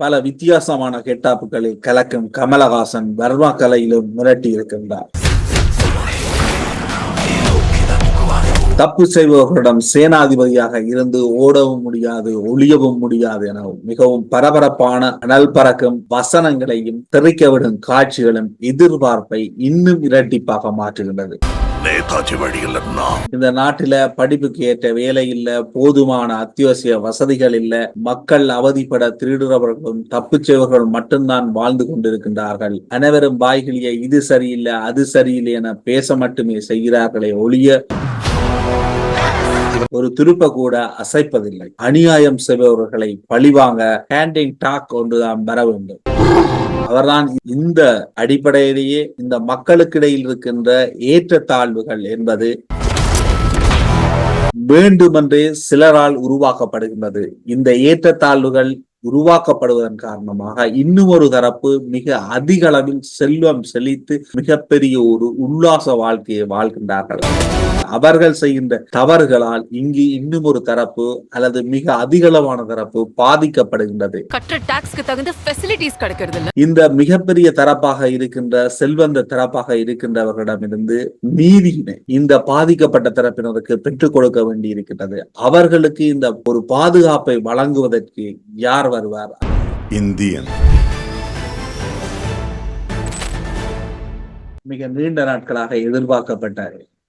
பல வித்தியாசமான கெட்டாப்புகளில் கலக்கும் கமலஹாசன் வர்மா கலையிலும் மிரட்டி இருக்கின்றார். தப்பு செய்பவர்களிடம் சேனாதிபதியாக இருந்து ஓடவும் முடியாது ஒளியவும் முடியாது என மிகவும் பரபரப்பான அனல் பறக்கும் வசனங்களையும் தெரிக்க காட்சிகளும் எதிர்பார்ப்பை இன்னும் இரட்டிப்பாக மாற்றுகின்றது. நேதாஜி வழியில் இந்த நாட்டில படிப்புக்கு ஏற்ற வேலை இல்ல போதுமான அத்தியாவசிய வசதிகள் இல்ல மக்கள் அவதிப்பட திருடுறவர்களும் தப்பு மட்டும்தான் வாழ்ந்து கொண்டிருக்கின்றார்கள். அனைவரும் வாய்களிய இது சரியில்லை அது சரியில்லை என பேச மட்டுமே செய்கிறார்களே ஒழிய ஒரு திருப்ப கூட அசைப்பதில்லை. அநியாயம் செய்பவர்களை பழிவாங்க ஹேண்டிங் டாக் ஒன்றுதான் வர வேண்டும். அவர்தான் இந்த அடிப்படையிலேயே இந்த மக்களுக்கிடையில் இருக்கின்ற ஏற்றத்தாழ்வுகள் என்பது வேண்டுமென்றே சிலரால் உருவாக்கப்படுகின்றது. இந்த ஏற்றத்தாழ்வுகள் உருவாக்கப்படுவதன் காரணமாக இன்னும் ஒரு தரப்பு மிக அதிக அளவில் செல்வம் செழித்து மிகப்பெரிய ஒரு உல்லாச வாழ்க்கையை வாழ்கின்றார்கள். அவர்கள் செய்கின்ற தவறுகளால் இங்கு இன்னும் ஒரு தரப்பு அல்லது மிக அதிகளவான தரப்பு பாதிக்கப்படுகின்றது. கட்டுற டாக்ஸ்க்கு தகுந்த ஃபெசிலிட்டிஸ் கிடைக்கிறது இல்ல இந்த மிகப்பெரிய தரப்பாக இருக்கின்ற செல்வந்த தரப்பாக இருக்கின்றவர்களிடமிருந்து நீதியினை இந்த பாதிக்கப்பட்ட தரப்பினருக்கு பெற்றுக் கொடுக்க வேண்டி இருக்கின்றது அவர்களுக்கு இந்த ஒரு பாதுகாப்பை வழங்குவதற்கு யார் வருவார்? இந்தியன். மிக நீண்ட நாட்களாக எதிர்பார்க்கப்பட்ட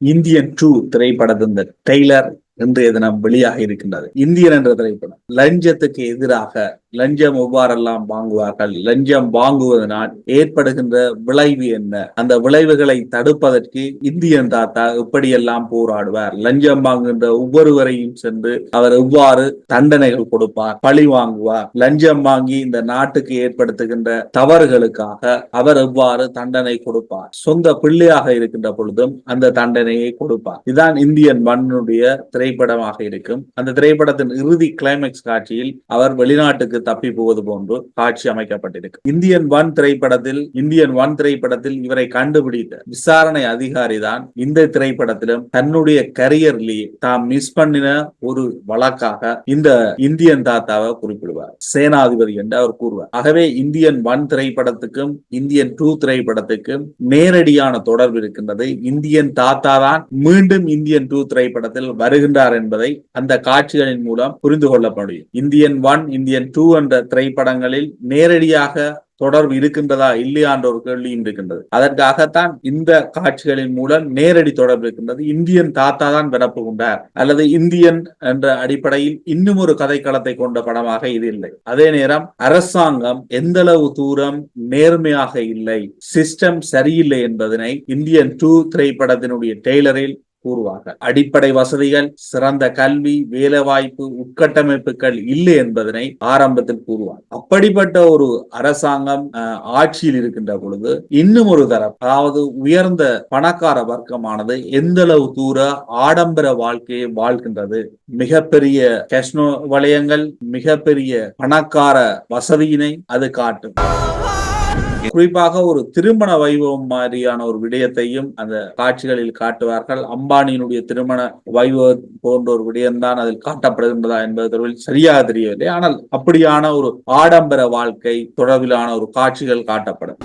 இந்தியன் டூ திரைப்படத்தின் டெய்லர் இன்றைய தினம் வெளியாக இருக்கின்றது. இந்தியன் என்ற திரைப்படம். லஞ்சத்துக்கு எதிராக லஞ்சம் எவ்வாறெல்லாம் வாங்குவார்கள் லஞ்சம் வாங்குவதனால் ஏற்படுகின்ற விளைவு என்ன? அந்த விளைவுகளை தடுப்பதற்கு இந்தியன் தாத்தா எப்படியெல்லாம் போராடுவார்? லஞ்சம் வாங்குகின்ற ஒவ்வொருவரையும் சென்று அவர் எவ்வாறு தண்டனைகள் கொடுப்பார் பழி வாங்குவார்? லஞ்சம் வாங்கி இந்த நாட்டுக்கு ஏற்படுத்துகின்ற தவறுகளுக்காக அவர் எவ்வாறு தண்டனை கொடுப்பார்? சொந்த பிள்ளையாக இருக்கின்ற பொழுதும் அந்த தண்டனையை கொடுப்பார். இதுதான் இந்தியன் மண்ணுடைய திரைப்படமாக இருக்கும். அந்த திரைப்படத்தின் இறுதி கிளைமேக்ஸ் காட்சியில் அவர் வெளிநாட்டுக்கு தப்பி போவது போன்று காட்சி அமைக்கப்பட்டிருக்கு. இந்தியன் ஒன் திரைப்படத்தில் இந்தியன் ஒன் திரைப்படத்தில் இவரை கண்டுபிடித்த விசாரணை அதிகாரி தான் இந்த திரைப்படத்திலும் தன்னுடைய கரியர்லேயே தாம் மிஸ் பண்ணின ஒரு வழக்காக இந்த இந்தியன் தாத்தாவை குறிப்பிடுவார். சேனாதிபதி என்று அவர் கூறுவார். ஆகவே இந்தியன் ஒன் திரைப்படத்துக்கும் இந்தியன் டூ திரைப்படத்துக்கும் நேரடியான தொடர்பு இருக்கின்றது. இந்தியன் தாத்தா தான் மீண்டும் இந்தியன் டூ திரைப்படத்தில் வருகின்ற வருகின்றார் என்பதை அந்த காட்சிகளின் மூலம் புரிந்து கொள்ள முடியும். இந்தியன் ஒன் இந்தியன் டூ என்ற திரைப்படங்களில் நேரடியாக தொடர்பு இருக்கின்றதா இல்லையா என்ற ஒரு கேள்வியும் இருக்கின்றது. அதற்காகத்தான் இந்த காட்சிகளின் மூலம் நேரடி தொடர்பு இருக்கின்றது. இந்தியன் தாத்தா தான் பிறப்புகின்றார் அல்லது இந்தியன் என்ற அடிப்படையில் இன்னும் ஒரு கதைக்களத்தை கொண்ட படமாக இது இல்லை. அதே நேரம் அரசாங்கம் எந்த அளவு தூரம் நேர்மையாக இல்லை சிஸ்டம் சரியில்லை என்பதனை இந்தியன் டூ திரைப்படத்தினுடைய டெய்லரில் கூறுவார்கள். அடிப்படை வசதிகள் சிறந்த கல்வி வேலைவாய்ப்பு உட்கட்டமைப்புகள் இல்லை என்பதனை ஆரம்பத்தில் கூறுவார் அப்படிப்பட்ட ஒரு அரசாங்கம் அஹ், ஆட்சியில் இருக்கின்ற பொழுது இன்னும் ஒரு தரம் அதாவது உயர்ந்த பணக்கார வர்க்கமானது எந்த அளவு தூர ஆடம்பர வாழ்க்கையை வாழ்கின்றது மிகப்பெரிய கஷ்ணோ வளையங்கள் மிகப்பெரிய பணக்கார வசதியினை அது காட்டும். குறிப்பாக ஒரு திருமண வைபவம் மாதிரியான ஒரு விடயத்தையும் அந்த காட்சிகளில் காட்டுவார்கள். அம்பானியினுடைய திருமண வைபவ போன்ற ஒரு விடயம்தான் அதில் காட்டப்படுகின்றதா என்பது தொடர்பில் சரியாக தெரியவில்லை. ஆனால் அப்படியான ஒரு ஆடம்பர வாழ்க்கை தொடர்பிலான ஒரு காட்சிகள் காட்டப்படும்.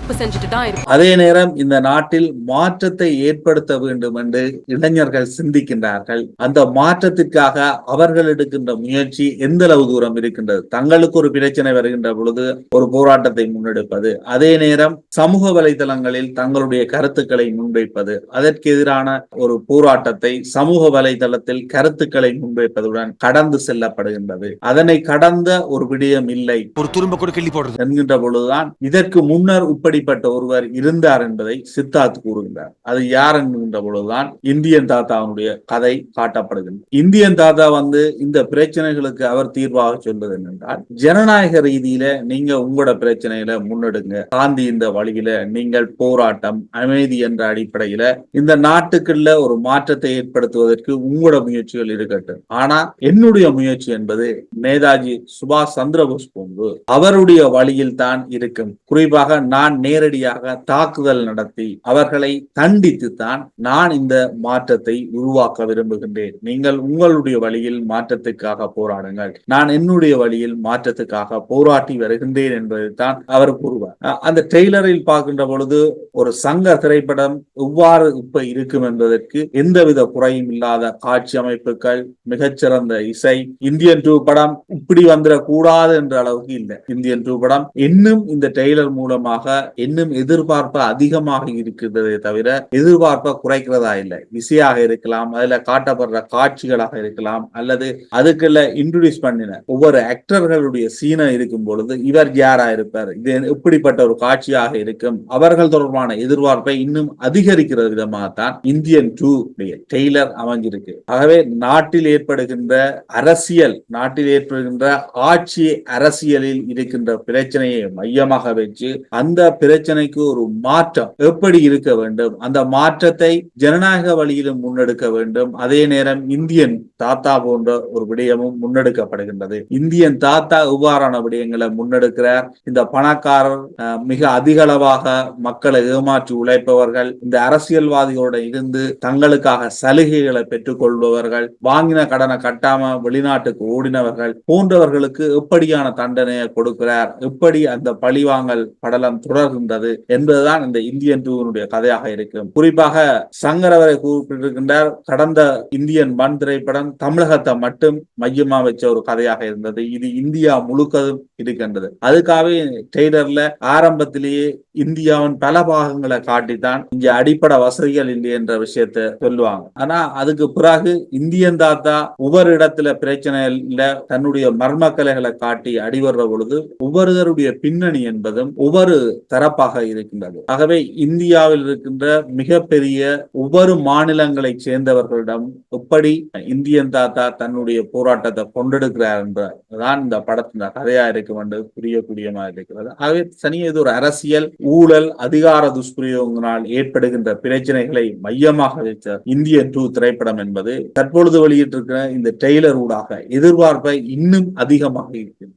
அதே நேரம் இந்த நாட்டில் மாற்றத்தை ஏற்படுத்த வேண்டும் என்று இளைஞர்கள் சிந்திக்கின்றார்கள். அந்த மாற்றத்திற்காக அவர்கள் எடுக்கின்ற முயற்சி எந்த அளவு தூரம் இருக்கின்றது? தங்களுக்கு ஒரு பிரச்சனை வருகின்ற பொழுது ஒரு போராட்டத்தை முன்னெடுப்பது அதே நேரம் சமூக வலைதளங்களில் தங்களுடைய கருத்துக்களை முன்வைப்பது அதற்கு எதிரான ஒரு போராட்டத்தை சமூக வலைதளத்தில் கருத்துக்களை முன்வைப்பதுடன் கடந்து செல்லப்படுகின்றது. அதனை கடந்த ஒரு விடயம் இல்லை. ஒரு துரும்ப கூட கிள்ளி போடுறது. என்கின்ற பொழுதுதான் இதற்கு முன்னர் இப்படிப்பட்ட ஒருவர் இருந்தார் என்பதை சித்தார்த் கூறுகின்றார். அது யார் என்கின்ற பொழுதுதான் இந்தியன் தாத்தாவுடைய கதை காட்டப்படுகின்றது. இந்தியன் தாத்தா வந்து இந்த பிரச்சனைகளுக்கு அவர் தீர்வாக சொல்வது என்னென்றால் ஜனநாயக ரீதியில நீங்க உங்களோட பிரச்சனைகளை முன்னெடுங்க. காந்தி இந்த வழியில நீங்கள் போராட்டம் அமைதி என்ற அடிப்படையில இந்த நாட்டுக்குள்ள ஒரு மாற்றத்தை ஏற்படுத்துவதற்கு உங்களோட முயற்சிகள் இருக்கட்டும். ஆனா என்னுடைய முயற்சி என்பது நேதாஜி சுபாஷ் சந்திரபோஸ் போன்று அவருடைய வழியில் தான் இருக்கும். குறிப்பாக நான் நேரடியாக தாக்குதல் நடத்தி அவர்களை தண்டித்து தான் நான் இந்த மாற்றத்தை உருவாக்க விரும்புகின்றேன். நீங்கள் உங்களுடைய வழியில் மாற்றத்துக்காக போராடுங்கள். நான் என்னுடைய வழியில் மாற்றத்துக்காக போராட்டி வருகின்றேன் என்பதைத்தான் அவர் கூறுவார். அந்த டெய்லரில் பார்க்கின்ற பொழுது ஒரு சங்க திரைப்படம் எவ்வாறு இப்ப இருக்கும் என்பதற்கு எந்தவித குறையும் இல்லாத காட்சி அமைப்பு வாய்ப்புகள் மிகச்சிறந்த இசை. இந்தியன் டூ படம் இப்படி வந்துடக்கூடாது என்ற அளவுக்கு இல்லை. இந்தியன் டூ படம் இன்னும் இந்த டெய்லர் மூலமாக இன்னும் எதிர்பார்ப்பு அதிகமாக இருக்கிறதே தவிர எதிர்பார்ப்பை குறைக்கிறதா இல்லை. இசையாக இருக்கலாம் அதுல காட்டப்படுற காட்சிகளாக இருக்கலாம் அல்லது அதுக்குள்ள இன்ட்ரடியூஸ் பண்ணின ஒவ்வொரு ஆக்டர்களுடைய சீனை இருக்கும் பொழுது இவர் யாரா இருப்பார் இது எப்படிப்பட்ட ஒரு காட்சியாக இருக்கும் அவர்கள் தொடர்பான எதிர்பார்ப்பை இன்னும் அதிகரிக்கிற விதமாகத்தான் இந்தியன் டூ டெய்லர் அமைஞ்சிருக்கு. ஆகவே நாட்டில் ஏற்படுகின்ற அரசியல் நாட்டில் ஏற்படுகின்ற ஆட்சி அரசியலில் இருக்கின்ற பிரச்சனையை மையமாக வச்சு அந்த பிரச்சனைக்கு ஒரு மாற்றம் எப்படி இருக்க வேண்டும்? அந்த மாற்றத்தை ஜனநாயக வழியிலும் முன்னெடுக்க வேண்டும். அதே நேரம் இந்தியன் தாத்தா போன்ற ஒரு விடயமும் முன்னெடுக்கப்படுகின்றது. இந்தியன் தாத்தா இவ்வாறான விடயங்களை முன்னெடுக்கிறார். இந்த பணக்காரர் அஹ், மிக அதிக அளவாக மக்களை ஏமாற்றி உழைப்பவர்கள் இந்த அரசியல்வாதிகளோட இருந்து தங்களுக்காக சலுகைகளை பெற்றுக் கொள்பவர்கள் வாங்கின கடனை கட்டாம வெளிநாட்டுக்கு ஓடினவர்கள் போன்றவர்களுக்கு எப்படியான தண்டனையை கொடுக்கிறார்? எப்படி அந்த பழிவாங்கல் படலம் தொடர்கின்றது என்பதுதான் இந்த இந்தியன் டூவினுடைய கதையாக இருக்கும். குறிப்பாக சங்கரவரை குறிப்பிட்டிருக்கின்றார் கடந்த இந்தியன் மண் திரைப்படம் தமிழகத்தை மட்டும் மையமா வச்ச ஒரு கதையாக இருந்தது. இது இந்தியா முழுக்கதும் இருக்கின்றது. அதுக்காகவே டெய்லர்ல ஆரம்பத்திலேயே இந்தியாவின் பல பாகங்களை காட்டித்தான் இங்க அடிப்படை வசதிகள் இல்லை என்ற விஷயத்தை சொல்லுவாங்க. ஆனா அதுக்கு பிறகு இந்தியன் தாத்தா ஒவ்வொரு இடத்துல பிரச்சனை தன்னுடைய மர்ம கலைகளை காட்டி அடிவர்ற பொழுது ஒவ்வொருவருடைய பின்னணி என்பதும் ஒவ்வொரு தரப்பாக இருக்கின்றது. ஆகவே இந்தியாவில் இருக்கின்ற மிகப்பெரிய ஒவ்வொரு மாநிலங்களை சேர்ந்தவர்களிடம் எப்படி இந்தியன் தாத்தா தன்னுடைய போராட்டத்தை கொண்டெடுக்கிறார் என்றதான் இந்த படத்தின் கதையா இருக்கும் என்று புரியக்கூடியமா இருக்கிறது. ஆகவே தனியே இது ஒரு அரசியல் ஊழல் அதிகார துஷ்பிரயோகங்களால் ஏற்படுகின்ற பிரச்சனைகளை மையமாக வைத்த இந்திய டூ திரைப்படம் என்பது தற்போது தற்பொழுது வெளியிட்டிருக்கிற இந்த டெய்லர் ஊடாக எதிர்பார்ப்பை இன்னும் அதிகமாக இருக்கிறது